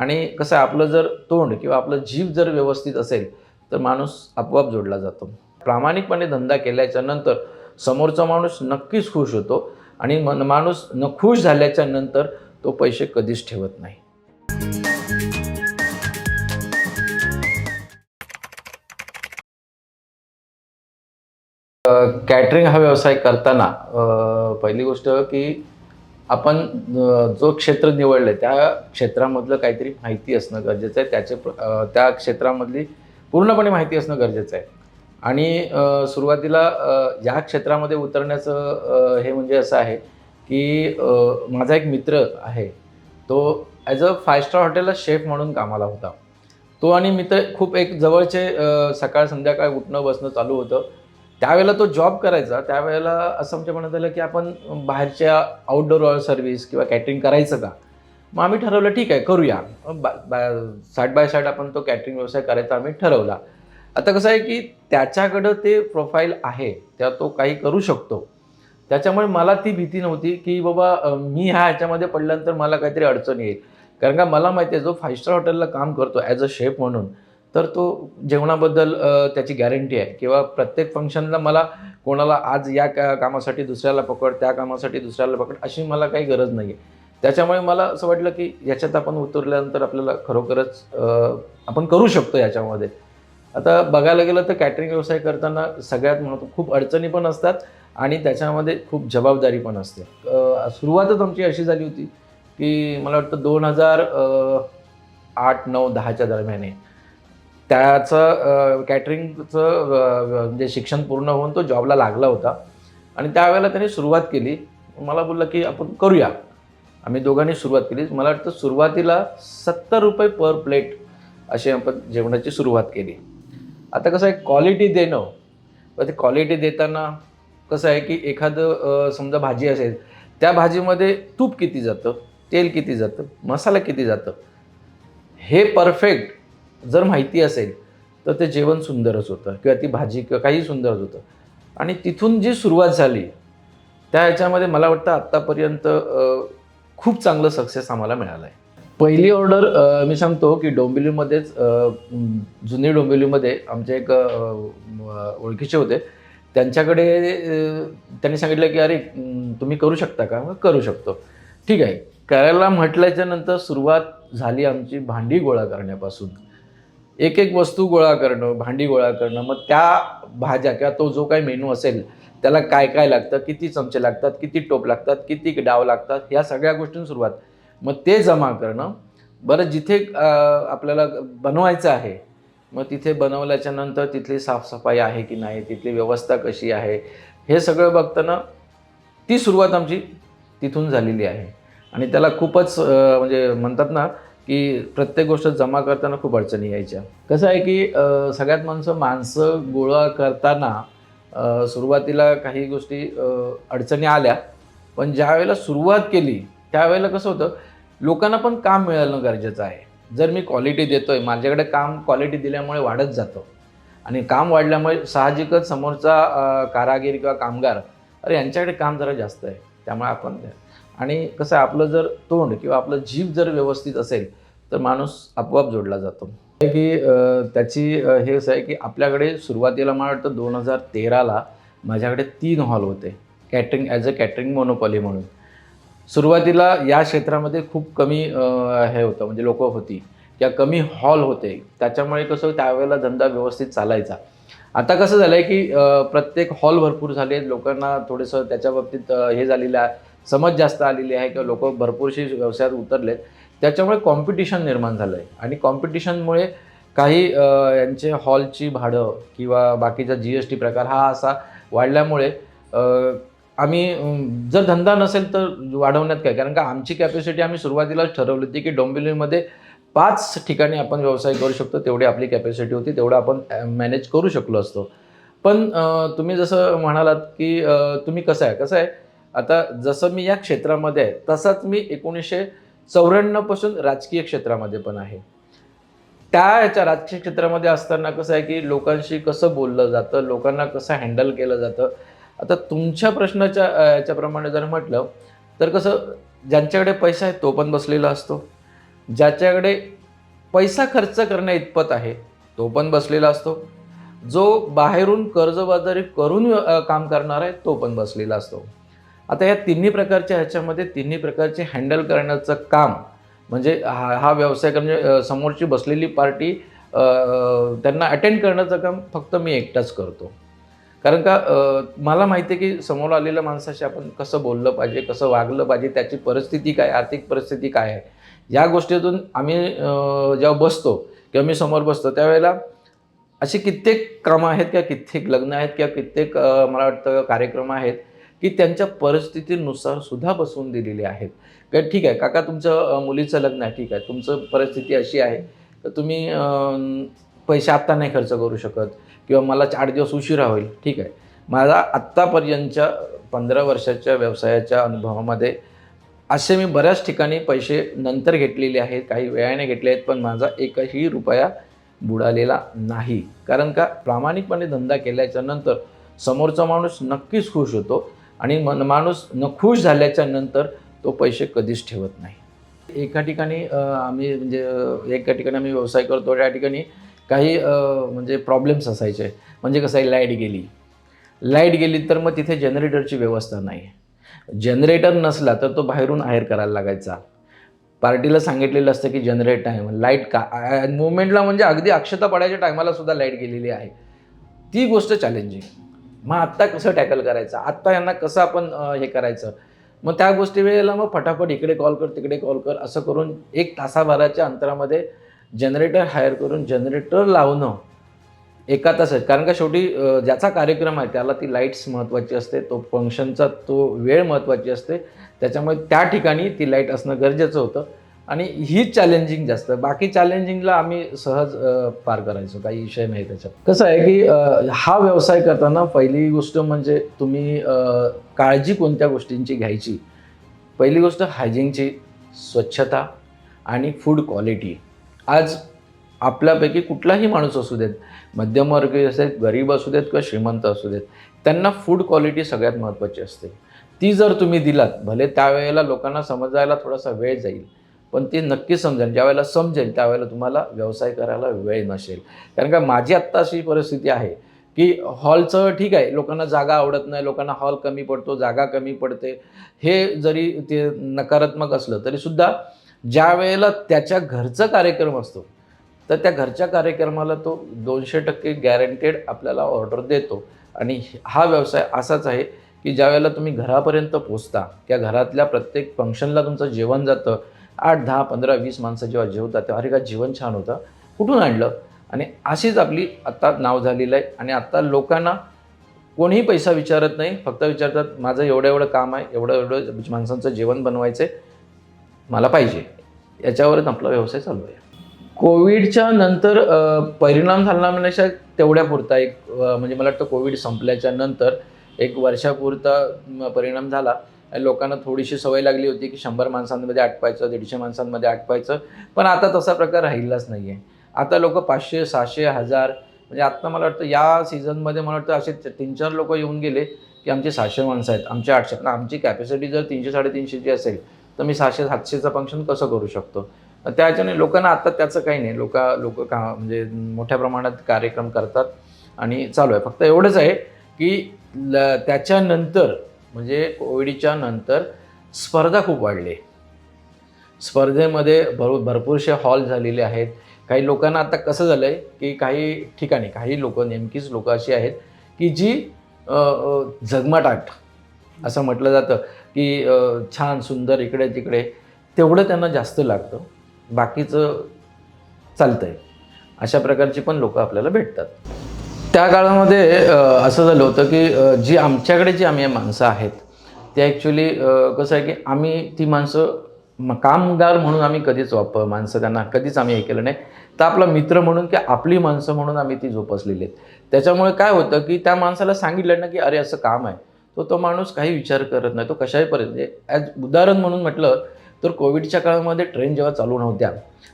आणि कसं आहे आपलं जर तोंड किंवा आपलं जीव जर व्यवस्थित असेल तर माणूस आपोआप जोडला जातो. प्रामाणिकपणे धंदा केल्याच्यानंतर समोरचा माणूस नक्कीच खुश होतो आणि मन माणूस न खुश झाल्याच्यानंतर तो पैसे कधीच ठेवत नाही. कॅटरिंग हा व्यवसाय करताना पहिली गोष्ट की आपण जो क्षेत्र निवडलं त्या क्षेत्रामधलं काहीतरी माहिती असणं गरजेचं आहे. त्याचे प्र- त्या क्षेत्रामधली पूर्णपणे माहिती असणं गरजेचं आहे. आणि सुरुवातीला ह्या या क्षेत्रामध्ये उतरण्याचं हे म्हणजे असं आहे की माझा एक मित्र आहे. तो ॲज अ फाय स्टार हॉटेलला शेफ म्हणून कामाला होता. तो आणि मित्र खूप एक जवळचे सकाळ संध्याकाळ उठणं बसणं चालू होतं. त्यावेळेला तो जॉब करायचा त्यावेळेला असं आमच्या मनात आलं की आपण बाहेरच्या आउटडोर सर्व्हिस किंवा कॅटरिंग करायचं का? मग आम्ही ठरवलं ठीक आहे करूया. बा साईड बाय साईड आपण तो कॅटरिंग व्यवसाय करायचा आम्ही ठरवला. आता कसं आहे की त्याच्याकडं ते प्रोफाईल आहे त्या तो काही करू शकतो. त्याच्यामुळे मला ती भीती नव्हती की बाबा मी ह्या ह्याच्यामध्ये पडल्यानंतर मला काहीतरी अडचण येईल. कारण का मला माहिती आहे जो फाईव्ह स्टार हॉटेलला काम करतो ॲज अ शेफ म्हणून तर तो जेवणाबद्दल त्याची गॅरंटी आहे. किंवा प्रत्येक फंक्शनला मला कोणाला आज या का कामासाठी दुसऱ्याला पकड त्या कामासाठी दुसऱ्याला पकड अशी मला काही गरज नाही आहे त्याच्यामुळे मला असं वाटलं की याच्यात आपण उतरल्यानंतर आपल्याला खरोखरच आपण करू शकतो याच्यामध्ये. आता बघायला गेलं तर कॅटरिंग व्यवसाय करताना सगळ्यात महत्त्व खूप अडचणी पण असतात आणि त्याच्यामध्ये खूप जबाबदारी पण असते. सुरुवातच आमची अशी झाली होती की मला वाटतं दोन हजार आठ नऊ दहाच्या दरम्यान आहे. त्याचं कॅटरिंगचं म्हणजे शिक्षण पूर्ण होऊन तो जॉबला लागला होता. आणि त्यावेळेला त्याने सुरुवात केली. मला बोललं की आपण करूया. आम्ही दोघांनी सुरुवात केली. मला वाटतं सुरुवातीला सत्तर रुपये पर प्लेट अशी आपण जेवणाची सुरुवात केली. आता कसं आहे क्वालिटी देणं. पण ते क्वालिटी देताना कसं आहे की एखादं समजा भाजी असेल त्या भाजीमध्ये तूप किती जातं तेल किती जातं मसाला किती जातं हे परफेक्ट जर माहिती असेल तर ते जेवण सुंदरच होतं किंवा ती भाजी किंवा काही सुंदरच होतं. आणि तिथून जी सुरुवात झाली त्या ह्याच्यामध्ये मला वाटतं आत्तापर्यंत खूप चांगलं सक्सेस आम्हाला मिळालं आहे पहिली ऑर्डर मी सांगतो की डोंबिवलीमध्येच जुनी डोंबिवलीमध्ये आमचे एक ओळखीचे होते. त्यांच्याकडे त्यांनी सांगितलं की अरे तुम्ही करू शकता का? मग करू शकतो. ठीक आहे. करायला म्हटल्याच्या नंतर सुरुवात झाली आमची भांडी गोळा करण्यापासून. एक एक वस्तू गोळा करणं भांडी गोळा करणं मग त्या भाज्या किंवा तो जो काही मेनू असेल त्याला काय काय लागतं किती चमचे लागतात किती टोप लागतात किती डाव लागतात ह्या सगळ्या गोष्टीं सुरुवात. मग ते जमा करणं. बरं जिथे आपल्याला बनवायचं आहे मग तिथे बनवल्याच्या नंतर तिथली साफसफाई आहे की नाही तिथली व्यवस्था कशी आहे हे सगळं बघताना ती सुरुवात आमची तिथून झालेली आहे. आणि त्याला खूपच म्हणजे म्हणतात ना की प्रत्येक गोष्ट जमा करताना खूप अडचणी यायच्या. कसं आहे की सगळ्यात माणसं माणसं गोळा करताना सुरुवातीला काही गोष्टी अडचणी आल्या पण ज्या वेळेला सुरुवात केली त्यावेळेला कसं होतं लोकांना पण काम मिळणं गरजेचं आहे. जर मी क्वालिटी देतो आहे माझ्याकडे काम क्वालिटी दिल्यामुळे वाढत जातं. आणि काम वाढल्यामुळे साहजिकच समोरचा कारागीर किंवा कामगार अरे यांच्याकडे काम जरा जास्त आहे त्यामुळे आपण आणि कसं आहे आपलं जर तोंड किंवा आपलं जीव जर व्यवस्थित असेल तर माणूस आपोआप जोडला जातो. की त्याची हे असं आहे की आपल्याकडे सुरुवातीला मला वाटतं दोन हजार तेराला माझ्याकडे तीन हॉल होते. Catering as a catering monopoly म्हणून. सुरुवातीला या क्षेत्रामध्ये खूप कमी हे होतं म्हणजे लोक होती. किंवा कमी हॉल होते. त्याच्यामुळे कसं त्यावेळेला धंदा व्यवस्थित चालायचा. आता कसं झालं आहे की प्रत्येक हॉल भरपूर झाले. लोकांना थोडंसं त्याच्या बाबतीत हे झालेलं आहे. समज जास्त आलेली आहे किंवा लोक भरपूरशी व्यवसायात उतरलेत. त्याच्यामुळे कॉम्पिटिशन निर्माण झालं आहे आणि कॉम्पिटिशनमुळे काही यांचे हॉलची भाडं किंवा बाकीचा जी एस टी प्रकार हा असा वाढल्यामुळे आम्ही जर धंदा नसेल तर वाढवण्यात काय? कारण का आमची कॅपॅसिटी आम्ही सुरुवातीलाच ठरवली होती की डोंबिवलीमध्ये पाच ठिकाणी आपण व्यवसाय करू शकतो तेवढी आपली कॅपॅसिटी होती तेवढं आपण मॅनेज करू शकलो असतो. पण तुम्ही जसं म्हणालात की तुम्ही कसं आहे? कसं आहे? आता जसं मी या क्षेत्रामध्ये आहे तसाच मी एकोणीसशे चौऱ्याण्णवपासून राजकीय क्षेत्रामध्ये पण आहे. त्या ह्याच्या राजकीय क्षेत्रामध्ये असताना कसं आहे की लोकांशी कसं बोललं जातं लोकांना कसं हँडल केलं जातं आता तुमच्या प्रश्नाच्या याच्याप्रमाणे जर म्हटलं तर कसं ज्यांच्याकडे पैसा आहे तो पण बसलेला असतो. ज्याच्याकडे पैसा खर्च करण्या इतपत आहे तो पण बसलेला असतो. जो बाहेरून कर्जबाजारी करून काम करणार आहे तो पण बसलेला असतो. आता या तिन्ही प्रकारच्या ह्याच्यामध्ये तिन्ही प्रकारचे हँडल करण्याचं काम म्हणजे हा हा व्यवसाय म्हणजे समोरची बसलेली पार्टी त्यांना अटेंड करण्याचं काम फक्त मी एकटाच करतो. कारण का मला माहिती आहे की समोर आलेल्या माणसाशी आपण कसं बोललं पाहिजे कसं वागलं पाहिजे त्याची परिस्थिती काय आर्थिक परिस्थिती काय आहे? या गोष्टीतून आम्ही जेव्हा बसतो किंवा मी समोर बसतो त्यावेळेला अशी कित्येक कामं आहेत किंवा कित्येक लग्न आहेत किंवा कित्येक मला वाटतं कार्यक्रम आहेत की त्यांच्या परिस्थितीनुसार सुद्धा बसवून दिलेले आहेत. का ठीक आहे काका तुमचं मुलीचं लग्न आहे ठीक आहे. तुमचं परिस्थिती अशी आहे तर तुम्ही पैसे आत्ता नाही खर्च करू शकत किंवा मला चार दिवस उशिरा होईल ठीक आहे. माझा आत्तापर्यंतच्या पंधरा वर्षाच्या व्यवसायाच्या अनुभवामध्ये असे मी बऱ्याच ठिकाणी पैसे नंतर घेतलेले आहेत काही वेळाने घेतले आहेत पण माझा एकही रुपया बुडालेला नाही. कारण का प्रामाणिकपणे धंदा केल्याच्यानंतर समोरचा माणूस नक्कीच खुश होतो आणि मन माणूस न खुश झाल्याच्यानंतर तो पैसे कधीच ठेवत नाही. एका ठिकाणी आम्ही म्हणजे एका ठिकाणी आम्ही व्यवसाय करतो त्या ठिकाणी काही म्हणजे प्रॉब्लेम्स असायचे. म्हणजे कसं आहे लाइट गेली. लाइट गेली तर मग तिथे जनरेटरची व्यवस्था नाही. जनरेटर नसला तर तो बाहेरून हायर करायला लागायचा. पार्टीला सांगितलेलं असतं की जनरेट आहे लाइट का मुवमेंटला म्हणजे अगदी अक्षता पडायच्या टायमाला सुद्धा लाइट गेलेली आहे. ती गोष्ट चॅलेंजिंग मग आत्ता कसं टॅकल करायचं? आत्ता यांना कसं आपण हे करायचं? मग त्या गोष्टी वेळेला मग फटाफट इकडे कॉल कर तिकडे कॉल कर असं करून एक तासाभराच्या अंतरामध्ये जनरेटर हायर करून जनरेटर लावणं एका तासात. कारण का शेवटी ज्याचा कार्यक्रम आहे त्याला ती लाईट्स महत्त्वाची असते तो फंक्शनचा तो वेळ महत्त्वाची असते त्याच्यामुळे त्या ठिकाणी ती लाइट असणं गरजेचं होतं. आणि ही चॅलेंजिंग जास्त. बाकी चॅलेंजिंगला आम्ही सहज पार करायचो. काही विषय नाही त्याच्यात. कसं आहे की हा व्यवसाय करताना पहिली गोष्ट म्हणजे तुम्ही काळजी कोणत्या गोष्टींची घ्यायची? पहिली गोष्ट हायजीनची स्वच्छता आणि फूड क्वालिटी. आज आपल्यापैकी कुठलाही माणूस असू देत मध्यमवर्गीय असेल गरीब असू देत किंवा श्रीमंत असू देत त्यांना फूड क्वालिटी सगळ्यात महत्त्वाची असते. ती जर तुम्ही दिलात भले त्यावेळेला लोकांना समजायला थोडासा वेळ जाईल पण ते नक्की समजेल. ज्यावेळेला समजेल त्यावेळेला तुम्हाला व्यवसाय करायला वेळ नसेल. कारण का माझी आत्ता अशी परिस्थिती आहे की हॉलचं ठीक आहे लोकांना जागा आवडत नाही लोकांना हॉल कमी पडतो जागा कमी पडते. हे जरी ते नकारात्मक असलं तरीसुद्धा ज्या वेळेला त्याच्या घरचं कार्यक्रम असतो तर त्या घरच्या कार्यक्रमाला तो दोनशे टक्के गॅरंटेड आपल्याला ऑर्डर देतो. आणि हा व्यवसाय असाच आहे की ज्या वेळेला तुम्ही घरापर्यंत पोचता किंवा घरातल्या प्रत्येक फंक्शनला तुमचं जेवण जातं आठ दहा पंधरा वीस माणसं जेव्हा जेवतात तेव्हा अरे का जीवन छान होतं. कुठून आणलं? आणि अशीच आपली आत्ता नाव झालेलं आहे. आणि आत्ता लोकांना कोणीही पैसा विचारत नाही. फक्त विचारतात माझं एवढं एवढं काम आहे. एवढं एवढं माणसांचं जेवण बनवायचं आहे मला पाहिजे. याच्यावरच आपला व्यवसाय चालू आहे. कोविडच्या नंतर परिणाम झाला म्हणजे तेवढ्या पुरता एक म्हणजे मला वाटतं कोविड संपल्याच्या नंतर एक वर्षापुरता परिणाम झाला. लोकांना थोडीशी सवय लागली होती की शंभर माणसांमध्ये आटपायचं दीडशे माणसांमध्ये आटपायचं. पण आता तसा प्रकार राहिलाच नाही आहे आता लोक पाचशे सहाशे हजार म्हणजे आत्ता मला वाटतं या सीझनमध्ये मला वाटतं असे तीन चार लोक येऊन गेले की आमचे सहाशे माणसं आहेत आमचे आठशे. आमची कॅपॅसिटी जर तीनशे साडेतीनशेची असेल तर मी सहाशे सातशेचं फंक्शन कसं करू शकतो? त्याच्याने लोकांना आता त्याचं काही नाही. लोक लोक का म्हणजे मोठ्या प्रमाणात कार्यक्रम करतात आणि चालू आहे. फक्त एवढंच आहे की ल त्याच्यानंतर म्हणजे कोविडच्या नंतर स्पर्धा खूप वाढली. स्पर्धेमध्ये भर भरपूरसे हॉल झालेले आहेत. काही लोकांना आता कसं झालं आहे की काही ठिकाणी काही लोक नेमकीच लोक अशी आहेत की जी अ, झगमटाट असं म्हटलं जातं की छान सुंदर इकडे तिकडे तेवढं त्यांना जास्त लागतं. बाकीचं चालतं आहे अशा प्रकारची पण लोकं आपल्याला भेटतात. त्या काळामध्ये असं झालं होतं की जी आमच्याकडे जी आम्ही माणसं आहेत ते ॲक्च्युली कसं आहे की आम्ही ती माणसं कामगार म्हणून आम्ही कधीच वापर माणसं त्यांना कधीच आम्ही हे केलं नाही. तर आपला मित्र म्हणून की आपली माणसं म्हणून आम्ही ती जोपासलेली आहेत. त्याच्यामुळे काय होतं की त्या माणसाला सांगितलं ना की अरे असं काम आहे. तो तो माणूस काही विचार करत नाही. तो कशाही पर्यंत म्हणजे ॲज उदाहरण म्हणून म्हटलं तर कोविडच्या काळामध्ये ट्रेन जेव्हा चालू नव्हत्या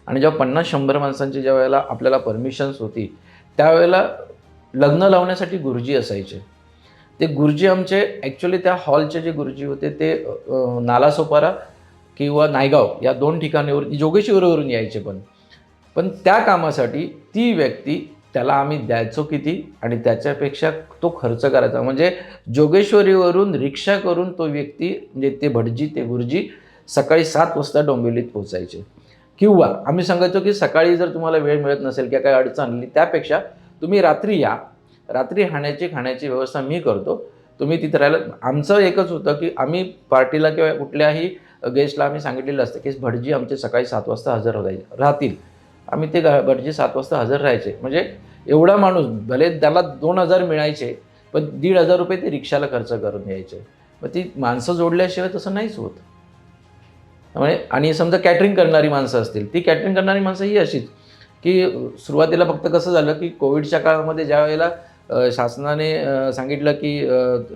आणि जेव्हा पन्नास शंभर माणसांची ज्या वेळेला आपल्याला परमिशन्स होती त्यावेळेला लग्न लावण्यासाठी गुरुजी असायचे. ते गुरुजी आमचे ॲक्च्युली त्या हॉलचे जे गुरुजी होते ते नालासोपारा किंवा नायगाव या दोन ठिकाणीवर जोगेश्वरीवरून यायचे पण. पण त्या कामासाठी ती व्यक्ती त्याला आम्ही द्यायचो किती आणि त्याच्यापेक्षा तो खर्च करायचा. म्हणजे जोगेश्वरीवरून रिक्षा करून तो व्यक्ती म्हणजे ते भटजी ते गुरुजी सकाळी सात वाजता डोंबिवलीत पोचायचे किंवा आम्ही सांगायचो की सकाळी जर तुम्हाला वेळ मिळत नसेल किंवा काही अडचण आली त्यापेक्षा तुम्ही रात्री या. रात्री खाण्याची खाण्याची व्यवस्था मी करतो. तुम्ही तिथे राहिलं आमचं एकच होतं की आम्ही पार्टीला किंवा कुठल्याही गेस्टला आम्ही सांगितलेलं असतं की भटजी आमचे सकाळी सात वाजता हजर राहायचे राहतील. आम्ही ते गा- भटजी सात वाजता हजर राहायचे. म्हणजे एवढा माणूस भले त्याला दोन हजार मिळायचे पण दीड हजार रुपये ते रिक्षाला खर्च करून यायचे. मग ती माणसं जोडल्याशिवाय तसं नाहीच होत. त्यामुळे आणि समजा कॅटरिंग करणारी माणसं असतील ती कॅटरिंग करणारी माणसं ही अशीच. की सुरुवातीला फक्त कसं झालं की कोविडच्या काळामध्ये ज्या वेळेला शासनाने सांगितलं की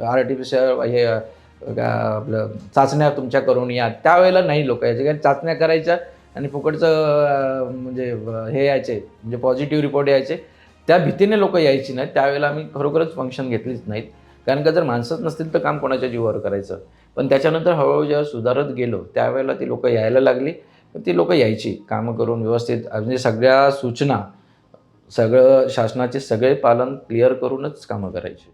आर्टिफिशियल हे आपलं चाचण्या तुमच्या करून या त्यावेळेला नाही लोक यायचे. कारण चाचण्या करायच्या आणि फुकटचं म्हणजे हे यायचे म्हणजे पॉझिटिव्ह रिपोर्ट यायचे. त्या भीतीने लोक यायची नाहीत. त्यावेळेला आम्ही खरोखरच फंक्शन घेतलीच नाहीत. कारण का जर माणसंच नसतील तर काम कोणाच्या जीवावर करायचं? पण त्याच्यानंतर हळूहळू जेव्हा सुधारत गेलो त्यावेळेला ती लोकं यायला लागली. ती लोकं यायची कामं करून व्यवस्थित. म्हणजे सगळ्या सूचना सगळं शासनाचे सगळे पालन क्लिअर करूनच कामं करायची.